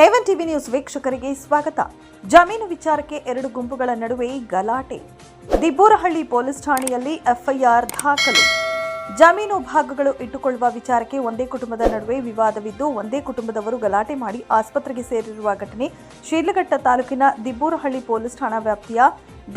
A one TV news ವೀಕ್ಷಕರಿಗೆ ಸ್ವಾಗತ. ಜಮೀನು ವಿಚಾರಕ್ಕೆ ಎರಡು ಗುಂಪುಗಳ ನಡುವೆ ಗಲಾಟೆ. ದಿಬ್ಬೂರಹಳ್ಳಿ ಪೊಲೀಸ್ ಠಾಣೆಯಲ್ಲಿ ಎಫ್ಐಆರ್ ದಾಖಲು. ಜಮೀನು ಭಾಗಗಳು ಇಟ್ಟುಕೊಳ್ಳುವ ವಿಚಾರಕ್ಕೆ ಒಂದೇ ಕುಟುಂಬದ ನಡುವೆ ವಿವಾದವಿದ್ದು, ಒಂದೇ ಕುಟುಂಬದವರು ಗಲಾಟೆ ಮಾಡಿ ಆಸ್ಪತ್ರೆಗೆ ಸೇರಿರುವ ಘಟನೆ ಶೀಲಘಟ್ಟ ತಾಲೂಕಿನ ದಿಬ್ಬೂರಹಳ್ಳಿ ಪೊಲೀಸ್ ಠಾಣಾ ವ್ಯಾಪ್ತಿಯ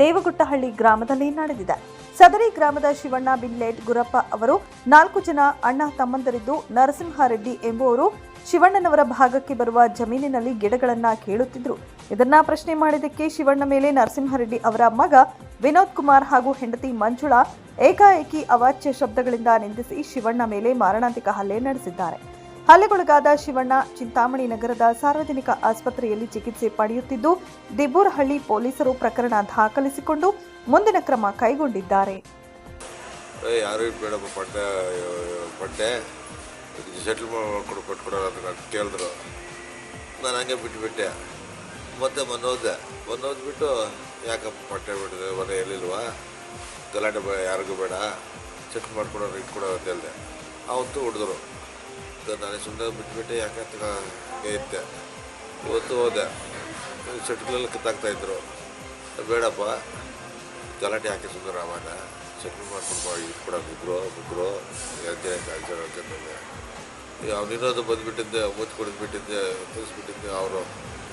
ದೇವಗುಟ್ಟಹಳ್ಳಿ ಗ್ರಾಮದಲ್ಲಿ ನಡೆದಿದೆ. ಸದರಿ ಗ್ರಾಮದ ಶಿವಣ್ಣ ಬಿನ್ಲೇಟ್ ಗುರಪ್ಪ ಅವರು ನಾಲ್ಕು ಜನ ಅಣ್ಣ ತಮ್ಮಂದರಿದ್ದು ನರಸಿಂಹಾರೆಡ್ಡಿ ಎಂಬುವರು ಶಿವಣ್ಣನವರ ಭಾಗಕ್ಕೆ ಬರುವ ಜಮೀನಿನಲ್ಲಿ ಗಿಡಗಳನ್ನು ಕೇಳುತ್ತಿದ್ರು. ಇದನ್ನ ಪ್ರಶ್ನೆ ಮಾಡಿದ್ದಕ್ಕೆ ಶಿವಣ್ಣ ಮೇಲೆ ನರಸಿಂಹರೆಡ್ಡಿ ಅವರ ಮಗ ವಿನೋದ್ ಕುಮಾರ್ ಹಾಗೂ ಹೆಂಡತಿ ಮಂಜುಳಾ ಏಕಾಏಕಿ ಅವಾಚ್ಯ ಶಬ್ದಗಳಿಂದ ನಿಂದಿಸಿ ಶಿವಣ್ಣ ಮೇಲೆ ಮಾರಣಾಂತಿಕ ಹಲ್ಲೆ ನಡೆಸಿದ್ದಾರೆ. ಹಲ್ಲೆಗೊಳಗಾದ ಶಿವಣ್ಣ ಚಿಂತಾಮಣಿ ನಗರದ ಸಾರ್ವಜನಿಕ ಆಸ್ಪತ್ರೆಯಲ್ಲಿ ಚಿಕಿತ್ಸೆ ಪಡೆಯುತ್ತಿದ್ದು, ದಿಬ್ಬೂರಹಳ್ಳಿ ಪೊಲೀಸರು ಪ್ರಕರಣ ದಾಖಲಿಸಿಕೊಂಡು ಮುಂದಿನ ಕ್ರಮ ಕೈಗೊಂಡಿದ್ದಾರೆ. ಸೆಟ್ಲ್ ಮಾಡಿ ಕೊಟ್ಕೊಡೋರು ಅಂತ ಕೇಳಿದ್ರು. ನಾನು ಹಂಗೆ ಬಿಟ್ಟುಬಿಟ್ಟೆ ಮತ್ತೆ ಮನೋಜ್ ಹೋದ್ಬಿಟ್ಟು ಯಾಕಪ್ಪ ಪಟ್ಟೆ ಬಿಟ್ಟಿದೆ ಮನೆ ಎಲ್ಲಿಲ್ವಾ? ಗಲಾಟೆ ಬೇ, ಯಾರಿಗೂ ಬೇಡ. ಸೆಟ್ಲ್ ಮಾಡ್ಕೊಡೋರು ಇಟ್ಕೊಡೋರು ಅಂತ ಹೇಳಿದೆ. ಅವತ್ತು ಹೊಡೆದ್ರು. ನಾನು ಸುಮ್ಮನೆ ಬಿಟ್ಬಿಟ್ಟೆ, ಯಾಕೆ ಅಂತ ಇದ್ದೆ. ಇವತ್ತು ಹೋದೆ. ಸೆಟ್ಗಳೆಲ್ಲ ಕಿತ್ತಾಕ್ತಾಯಿದ್ರು ಬೇಡಪ್ಪ. ಗಲಾಟೆ ಹಾಕಿ ಸುಂದರ ಅವಾಗ ಸೆಟ್ಲ್ ಮಾಡ್ಕೊಂಡು ಕೂಡ ಇಬ್ರು ಮುಗ್ರು ಎರಡು ಜನ ನಾಲ್ಕು ಜನ ಅಂತಂದ್ರೆ ಈಗ ಅವ್ನು ಇನ್ನೊಂದು ಬಂದುಬಿಟ್ಟಿದ್ದೆ ಮುಚ್ಚಿ ಕುಡಿದ್ಬಿಟ್ಟಿದ್ದೆ ತಿಳಿಸ್ಬಿಟ್ಟಿದ್ದೆ ಅವರು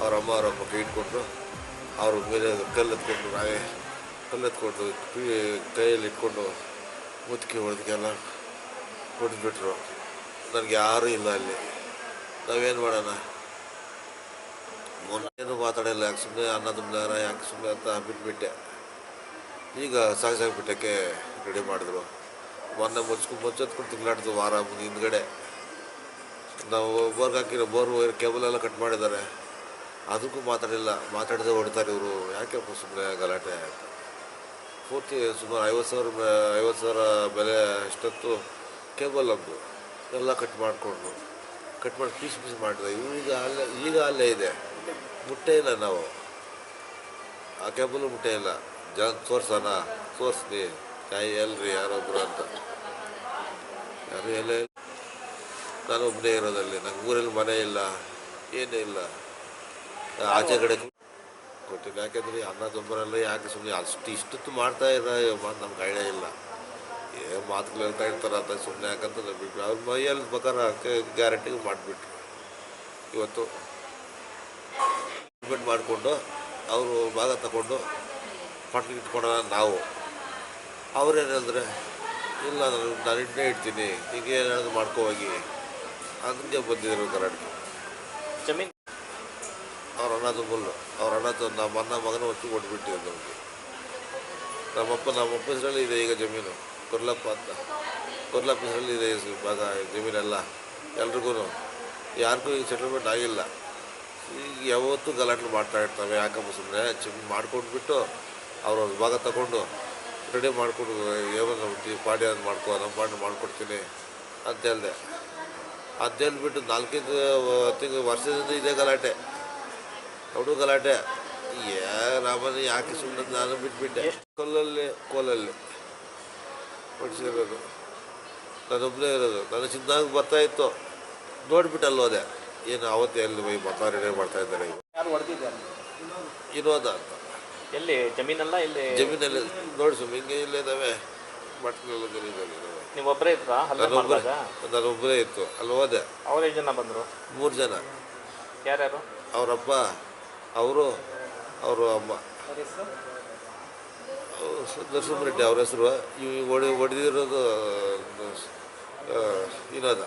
ಅವ್ರ ಅಮ್ಮ ಅವ್ರ ಅಮ್ಮ ಇಟ್ಕೊಂಡ್ರು ಅವ್ರ ಮೇಲೆ ಕಲ್ಲು ಎತ್ಕೊಂಡು ನಾಯಿ ಕಲ್ಲು ಎತ್ಕೊಂಡು ಕೈಯಲ್ಲಿ ಇಟ್ಕೊಂಡು ಮುತ್ತಿಗೆ ಹೊಡೆದಕ್ಕೆಲ್ಲ ಹೊಡೆದ್ಬಿಟ್ರು ನನಗೆ ಯಾರೂ ಇಲ್ಲ ಅಲ್ಲಿ. ನಾವೇನು ಮಾಡೋಣ? ಮೊನ್ನೇನು ಮಾತಾಡಿಲ್ಲ, ಯಾಕೆ ಸುಮ್ಮನೆ ಅನ್ನ ತುಂಬಲಾರ ಯಾಕೆ ಸುಮ್ಮನೆ ಅಂತ ಬಿಟ್ಬಿಟ್ಟೆ ಈಗ ಸಾಗಿಸಾಗ್ಬಿಟ್ಟಕ್ಕೆ ರೆಡಿ ಮಾಡಿದ್ರು. ಮೊನ್ನೆ ಮುಚ್ಕೊಂಡು ಮುಚ್ಚತ್ಕೊಂಡು ತಿಂಗಳಾಡ್ದು ವಾರ ಮುಂದೆ ಹಿಂದ್ಗಡೆ. ನಾವು ಬೋರ್ಗೆ ಹಾಕಿರೋ ಬೋರ್ ವೈರ್ ಕೇಬಲ್ ಎಲ್ಲ ಕಟ್ ಮಾಡಿದ್ದಾರೆ. ಅದಕ್ಕೂ ಮಾತಾಡಿಲ್ಲ ಮಾತಾಡದೆ ಹೊಡ್ತಾರೆ ಇವರು. ಯಾಕೆ ಸುಮ್ಮನೆ ಗಲಾಟೆ ಪೂರ್ತಿ ಸುಮಾರು ಐವತ್ತು ಸಾವಿರ ಐವತ್ತು ಸಾವಿರ ಬೆಲೆ ಅಷ್ಟೊತ್ತು ಕೇಬಲ್ ನಮ್ಮದು ಎಲ್ಲ ಕಟ್ ಮಾಡಿಕೊಂಡು, ಕಟ್ ಮಾಡಿ ಪೀಸ್ ಪೀಸ್ ಮಾಡಿದೆ. ಈಗ ಅಲ್ಲೇ ಈಗ ಅಲ್ಲೇ ಇದೆ. ಮುಟ್ಟೇ ಇಲ್ಲ ನಾವು. ಆ ಕೇಬಲ್ ಮುಟ್ಟೇ ಇಲ್ಲ. ಜನ ತೋರ್ಸೋಣ ತೋರಿಸ್ನಿ ಕೈ ಎಲ್ರಿ ಯಾರೊಬ್ರು ಅಂತ. ಯಾರು ಎಲ್ಲ? ನಾನು ಒಬ್ಬನೇ ಇರೋದಲ್ಲಿ. ನಂಗೆ ಊರಲ್ಲಿ ಮನೆ ಇಲ್ಲ, ಏನೂ ಇಲ್ಲ. ಆಚೆ ಕಡೆ ಕೊಟ್ಟಿಲ್ಲ. ಯಾಕೆಂದ್ರೆ ಅನ್ನ ತೊಂಬರಲ್ಲ, ಯಾಕೆ ಸುಮ್ಮನೆ ಅಷ್ಟು ಇಷ್ಟೊತ್ತು ಮಾಡ್ತಾ ಇರೋ ಮಾತು ನಮ್ಗೆ ಐಡಿಯಾ ಇಲ್ಲ. ಏ ಮಾತುಗಳು ಹೇಳ್ತಾ ಇರ್ತಾರೆ ಅಂತ ಸುಮ್ಮನೆ ಯಾಕಂತ ಬಿಟ್ಟು ಅವ್ರ ಮೈಯಲ್ಲಿ ಬೇಕಾರ ಗ್ಯಾರಂಟಿಗೆ ಮಾಡಿಬಿಟ್ರು. ಇವತ್ತು ಟ್ರೀಟ್ಮೆಂಟ್ ಮಾಡಿಕೊಂಡು, ಅವರು ಭಾಗ ತಗೊಂಡು ಪಟ್ಟಿ ಇಟ್ಕೊಳ ನಾವು. ಅವ್ರೇನಂದ್ರೆ ಇಲ್ಲ ನಾನು ನಾನು ಇಟ್ಟೇ ಇಡ್ತೀನಿ ಹೀಗೆ ಏನಾದ್ರು ಮಾಡ್ಕೋ ಹೋಗಿ. ಹಂಗೆ ಬಂದಿದ್ರು ಕರ್ನಾಟಕ ಜಮೀನ್ ಅವ್ರ ಅಣ್ಣ ತುಂಬಲ್ಲು ಅವ್ರ ಅಣ್ಣ ತಂದು ನಮ್ಮ ಅಣ್ಣ ಮಗನ ಹೊತ್ತು ಕೊಟ್ಬಿಟ್ಟಿದ್ರು ನಮಗೆ. ನಮ್ಮಪ್ಪ ನಮ್ಮಪ್ಪ ಹೆಸರಲ್ಲಿ ಇದೆ ಈಗ ಜಮೀನು. ಕೊರ್ಲಪ್ಪ ಅಂತ. ಕೊರ್ಲಪ್ಪ ಹೆಸರಲ್ಲಿ ಇದೆ ಭಾಗ ಜಮೀನೆಲ್ಲ. ಎಲ್ರಿಗೂ. ಯಾರಿಗೂ ಈಗ ಸೆಟಲ್ಮೆಂಟ್ ಆಗಿಲ್ಲ. ಈಗ ಯಾವತ್ತೂ ಗಲಾಟೆ ಮಾಡ್ತಾ ಇರ್ತವೆ. ಯಾಕಪ್ಪ ಸುಮ್ಮನೆ ಚಿಮ್ ಮಾಡ್ಕೊಂಡ್ಬಿಟ್ಟು ಅವ್ರವ್ರ ವಿಭಾಗ ತಗೊಂಡು ರೆಡಿ ಮಾಡಿಕೊಡು ಏನೋ ಪಾಡ್ಯ ಅದು ಮಾಡ್ಕೊ ನಮ್ಮ ಪಾಡಿ ಮಾಡಿಕೊಡ್ತೀನಿ ಅಂತ ಹೇಳಿದೆ. ಅಂತ ಹೇಳ್ಬಿಟ್ಟು ನಾಲ್ಕೈದು ತಿಂಗಳು ವರ್ಷದಿಂದ ಇದೇ ಗಲಾಟೆ. ಅವಡು ಗಲಾಟೆ. ಏ ರಾಮನ ಯಾಕೆ ಸುಮ್ಮನೆ ನಾನು ಬಿಟ್ಬಿಟ್ಟೆ? ಕಲ್ಲಲ್ಲಿ ಕೋಲಲ್ಲಿ ಮಡಿಸಿರೋದು ನಾನೊಬ್ಬನೇ ಇರೋದು. ನನ್ನ ಚಿನ್ನಾಗಿ ಬರ್ತಾ ಇತ್ತು. ನೋಡ್ಬಿಟ್ಟು ಅಲ್ಲಿ ಹೋದೆ ಏನು ಅವತ್ತೇ ಎಲ್ಲಿ ಬೈ ರೆಡಿ ಮಾಡ್ತಾ ಇದ್ದಾರೆ ವಿನೋದ ಎಲ್ಲಿ ಜಮೀನಲ್ಲ ಇಲ್ಲಿ? ಜಮೀನಲ್ಲಿ ನೋಡಿ ಸುಮ್ಮನೆ ಹಿಂಗೆ ಇಲ್ಲೇ ಇದ್ದಾವೆ. ಇದ್ದಾವೆ. ನೀವು ಒಬ್ಬರೇ ಇದ್ರಾ? ಹಲ್ಲೆ ನಾನೊಬ್ಬರೇ ಮಾಡಿದಾಗ ನಾನೊಬ್ಬರೇ ಇತ್ತು ಅಲ್ಲಿ ಹೋದೆ. ಅವ್ರು ಎಷ್ಟು ಜನ ಬಂದರು? ಮೂರು ಜನ. ಯಾರ್ಯಾರು? ಅವರಪ್ಪ ಅವರು ಅವರು ಅಮ್ಮ. ನರಸಿಂಹರೆಡ್ಡಿ ಅವ್ರ ಹೆಸರು. ಇವ್ ಹೊಡಿ ಹೊಡೆದಿರೋದು ವಿನೋದ